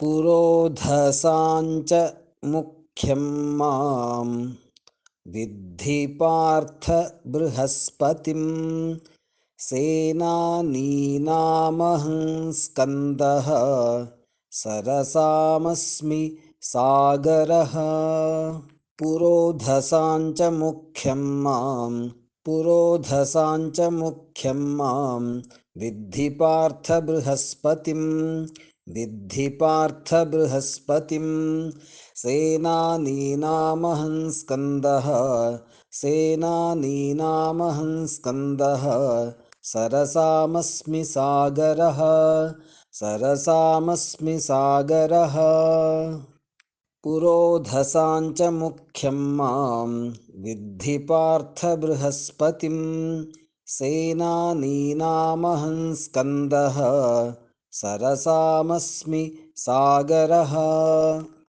पुरोधसाञ्च मुख्यं मां विद्धि पार्थ बृहस्पतिं सेनानीनामहं स्कन्दः सरसामस्मि सागरः। पुरोधसाञ्च मुख्यं मां पुरोधसाञ्च मुख्यं मां विद्धि पार्थ बृहस्पतिं विद्धि पार्थ बृहस्पतिं सेनानीनामहं स्कन्दः सेनानीनामहं स्कन्दः सरसामस्मि सागरः सरसामस्मि सागरः। पुरोधसाञ्च मुख्यं मां विद्धि पार्थ बृहस्पतिं सेनानीनामहं स्कन्दः सरसामस्मि सागरः